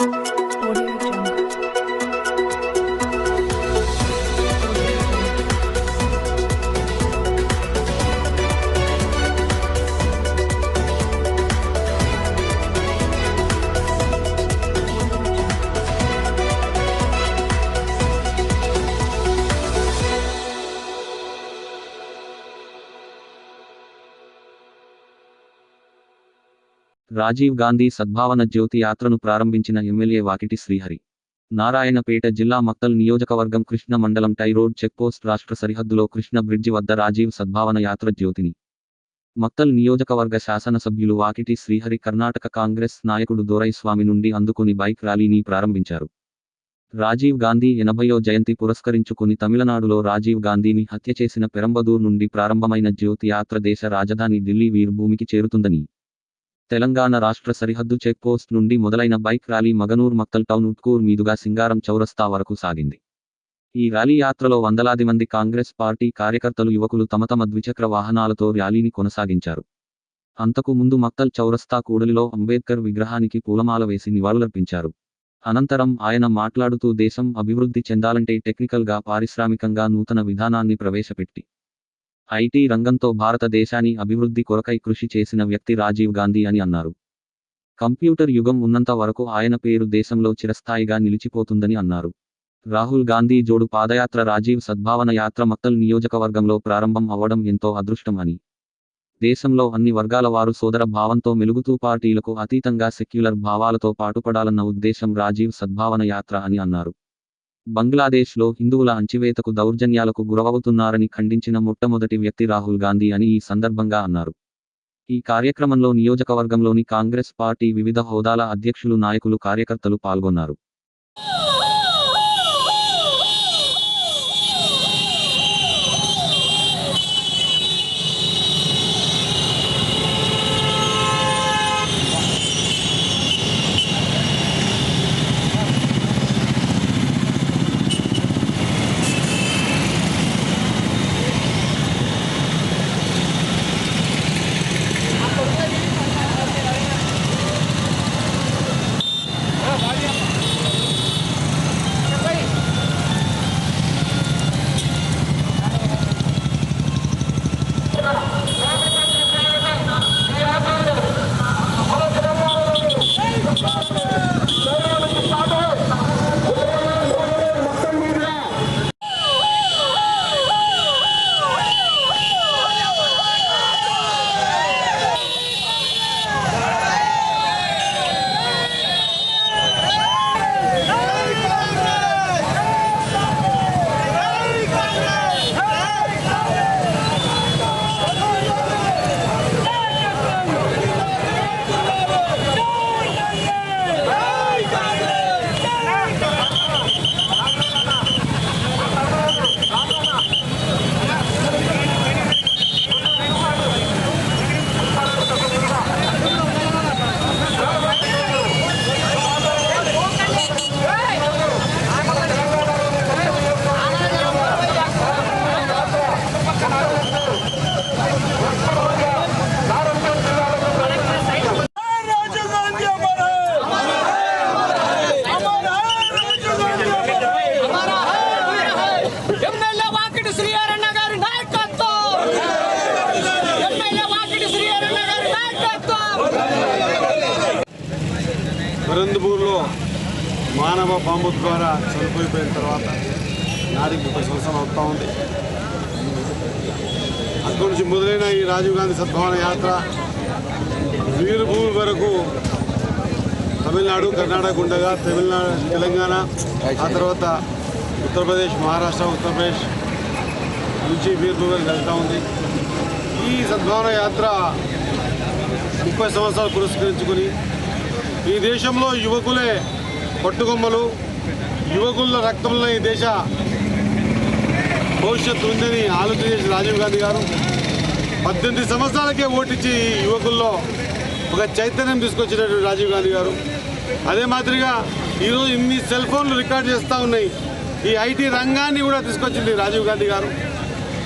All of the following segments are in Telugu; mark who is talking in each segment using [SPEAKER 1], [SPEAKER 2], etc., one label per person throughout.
[SPEAKER 1] Thank you.
[SPEAKER 2] రాజీవ్ గాంధీ సద్భావన జ్యోతి యాత్రను ప్రారంభించిన ఎమ్మెల్యే వాకిటి శ్రీహరి. నారాయణపేట జిల్లా మక్తల్ నియోజకవర్గం కృష్ణ మండలం టై రోడ్ చెక్పోస్ట్ రాష్ట్ర సరిహద్దులో కృష్ణ బ్రిడ్జి వద్ద రాజీవ్ సద్భావన యాత్ర జ్యోతిని. మక్తల్ నియోజకవర్గ శాసనసభ్యులు వాకిటి శ్రీహరి కర్ణాటక కాంగ్రెస్ నాయకుడు దోరైస్వామి నుండి అందుకుని బైక్ ర్యాలీని ప్రారంభించారు. రాజీవ్ గాంధీ ఎనభయో జయంతి పురస్కరించుకుని తమిళనాడులో రాజీవ్ గాంధీని హత్య చేసిన పెరంబదూర్ నుండి ప్రారంభమైన జ్యోతి యాత్ర దేశ రాజధాని ఢిల్లీ వీర్భూమికి చేరుతుందని తెలంగాణ రాష్ట్ర సరిహద్దు చెక్పోస్ట్ నుండి మొదలైన bike rally Maganur Makthal town Utkur మీదుగా సింగారం చౌరస్తా వరకు సాగింది. ఈ ర్యాలీ యాత్రలో వందలాది మంది కాంగ్రెస్ పార్టీ కార్యకర్తలు యువకులు తమ తమ ద్విచక్ర వాహనాలతో ర్యాలీని కొనసాగించారు. అంతకు ముందు మక్తల్ చౌరస్తా కూడలిలో అంబేద్కర్ విగ్రహానికి పూలమాల వేసి నివాళులర్పించారు. అనంతరం ఆయన మాట్లాడుతూ దేశం అభివృద్ధి చెందాలంటే టెక్నికల్గా పారిశ్రామికంగా నూతన విధానాన్ని ప్రవేశపెట్టి ఐటీ రంగంతో భారతదేశాన్ని అభివృద్ధి కొరకై కృషి చేసిన వ్యక్తి రాజీవ్ గాంధీ అని అన్నారు. కంప్యూటర్ యుగం ఉన్నంత వరకు ఆయన పేరు దేశంలో చిరస్థాయిగా నిలిచిపోతుందని అన్నారు. రాహుల్ గాంధీ జోడు పాదయాత్ర రాజీవ్ సద్భావన యాత్ర మక్తల్ నియోజకవర్గంలో ప్రారంభం అవ్వడం ఎంతో అదృష్టం అని. దేశంలో అన్ని వర్గాల వారు సోదర భావంతో మెలుగుతూ పార్టీలకు అతీతంగా సెక్యులర్ భావాలతో పాటుపడాలన్న ఉద్దేశం రాజీవ్ సద్భావన యాత్ర అని అన్నారు. బంగ్లాదేశ్లో హిందువుల అంచివేతకు దౌర్జన్యాలకు గురవవుతున్నారని ఖండించిన మొట్టమొదటి వ్యక్తి రాహుల్ గాంధీ అని ఈ సందర్భంగా అన్నారు. ఈ కార్యక్రమంలో నియోజకవర్గంలోని కాంగ్రెస్ పార్టీ వివిధ హోదాల అధ్యక్షులు నాయకులు కార్యకర్తలు పాల్గొన్నారు.
[SPEAKER 3] వరందపూర్లో మానవ బాంబు ద్వారా చనిపోయిపోయిన తర్వాత నాటికి ముప్పై సంవత్సరాలు వస్తూ ఉంది. అక్కడి నుంచి మొదలైన ఈ రాజీవ్ గాంధీ సద్భావన యాత్ర వీరభూమి వరకు తమిళనాడు కర్ణాటక ఉండగా తమిళనాడు తెలంగాణ ఆ తర్వాత ఉత్తరప్రదేశ్ మహారాష్ట్ర ఉత్తరప్రదేశ్ నుంచి వీరభూమి వరకు వెళ్తూ ఉంది. ఈ సద్భావన యాత్ర ముప్పై సంవత్సరాలు పురస్కరించుకొని ఈ దేశంలో యువకులే పట్టుకొమ్మలు యువకుల రక్తంలో ఈ దేశ భవిష్యత్తు ఉందని ఆలోచన చేసి రాజీవ్ గాంధీ గారు పద్దెనిమిది సంవత్సరాలకే ఓటించి ఈ యువకుల్లో ఒక చైతన్యం తీసుకొచ్చినటువంటి రాజీవ్ గాంధీ గారు. అదే మాదిరిగా ఈరోజు ఇన్ని సెల్ ఫోన్లు రికార్డ్ చేస్తూ ఉన్నాయి. ఈ ఐటీ రంగాన్ని కూడా తీసుకొచ్చింది రాజీవ్ గాంధీ గారు.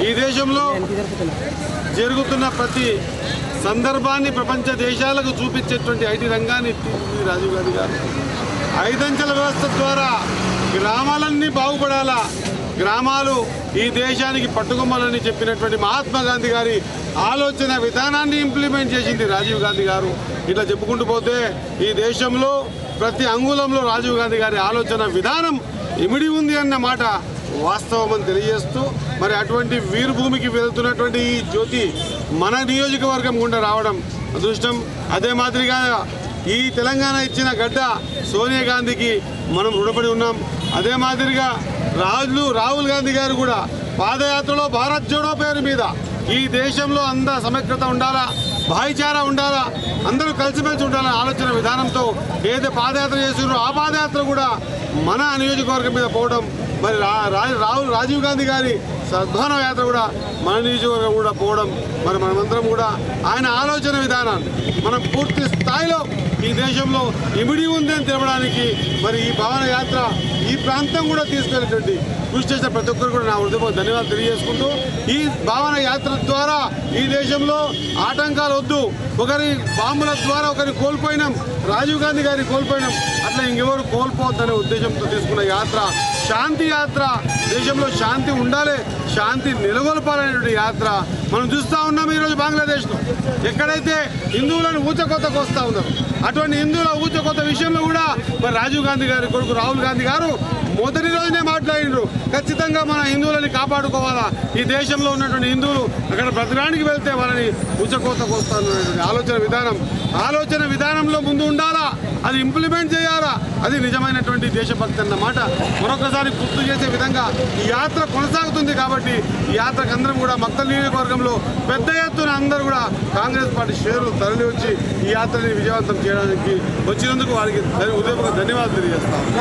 [SPEAKER 3] ఈ దేశంలో జరుగుతున్న ప్రతి సందర్భాన్ని ప్రపంచ దేశాలకు చూపించేటువంటి ఐటీ రంగాన్ని రాజీవ్ గాంధీ గారు. ఐదంచెల వ్యవస్థ ద్వారా గ్రామాలన్నీ బాగుపడాలా? గ్రామాలు ఈ దేశానికి పట్టుకొమ్మలని చెప్పినటువంటి మహాత్మా గాంధీ గారి ఆలోచన విధానాన్ని ఇంప్లిమెంట్ చేసింది రాజీవ్ గాంధీ గారు. ఇట్లా చెప్పుకుంటూ పోతే ఈ దేశంలో ప్రతి అంగుళంలో రాజీవ్ గాంధీ గారి ఆలోచన విధానం ఇమిడి ఉంది అన్న మాట వాస్తవం అని తెలియజేస్తూ మరి అటువంటి వీరభూమికి వెళ్తున్నటువంటి ఈ జ్యోతి మన నియోజకవర్గం గుండా రావడం అదృష్టం. అదే మాదిరిగా ఈ తెలంగాణ ఇచ్చిన గడ్డ సోనియా గాంధీకి మనం రుణపడి ఉన్నాం. అదే మాదిరిగా రాజులు రాహుల్ గాంధీ గారు కూడా పాదయాత్రలో భారత్ జోడో పేరు మీద ఈ దేశంలో అంద సమగ్రత ఉండాలా భాయిచారా ఉండాలా అందరూ కలిసిమెలిసి ఉండాలనే ఆలోచన విధానంతో ఏదైతే పాదయాత్ర చేస్తున్నారో ఆ పాదయాత్ర కూడా మన నియోజకవర్గం మీద పోవడం. మరి రా రా- రాహుల్ రాజీవ్ గాంధీ గారి సద్భావన యాత్ర కూడా మన నియోజకవర్గం కూడా పోవడం మరి మనమందరం కూడా ఆయన ఆలోచన విధానాన్ని మనం పూర్తి స్థాయిలో ఈ దేశంలో ఇమిడి ఉంది అని తెలపడానికి మరి ఈ భవన యాత్ర ఈ ప్రాంతం కూడా తీసుకెళ్ళేటువంటి కృషి చేసిన ప్రతి ఒక్కరు కూడా నా హృదయపూర్వక ధన్యవాదాలు తెలియజేసుకుంటూ ఈ భావన యాత్ర ద్వారా ఈ దేశంలో ఆటంకాలు వద్దు. ఒకరి బాంబుల ద్వారా ఒకరిని కోల్పోయినాం. రాజీవ్ గాంధీ గారిని కోల్పోయినాం. అట్లా ఇంకెవరు కోల్పోవద్దనే ఉద్దేశంతో తీసుకున్న యాత్ర శాంతి యాత్ర దేశంలో శాంతి ఉండాలి. శాంతి నిలగొల్పాలనే యాత్ర మనం చూస్తూ ఉన్నాం ఈరోజు బంగ్లాదేశ్లో. ఎక్కడైతే హిందువులను ఊచకొత్తకు వస్తూ ఉన్నారు అటువంటి హిందువుల ఊచకొత్త విషయంలో కూడా మరి రాజీవ్ గాంధీ గారి కొడుకు రాహుల్ గాంధీ గారు మొదటి రోజునే మాట్లాడిండ్రు ఖచ్చితంగా మన హిందువులని కాపాడుకోవాలా? ఈ దేశంలో ఉన్నటువంటి హిందువులు అక్కడ బ్రతకడానికి వెళ్తే వాళ్ళని ఉచ్చకోతకు వస్తారనేటువంటి ఆలోచన విధానం. ఆలోచన విధానంలో ముందు ఉండాలా? అది ఇంప్లిమెంట్ చేయాలా? అది నిజమైనటువంటి దేశభక్తి అన్నమాట మరొకసారి గుర్తు చేసే విధంగా ఈ యాత్ర కొనసాగుతుంది కాబట్టి ఈ యాత్రకు అందరం కూడా మక్తల్ నియోజకవర్గంలో పెద్ద ఎత్తున అందరూ కూడా కాంగ్రెస్ పార్టీ షేర్లు తరలి వచ్చి ఈ యాత్రని విజయవంతం చేయడానికి వచ్చినందుకు వారికి ఉదయపూర్వక ధన్యవాదాలు తెలియజేస్తాం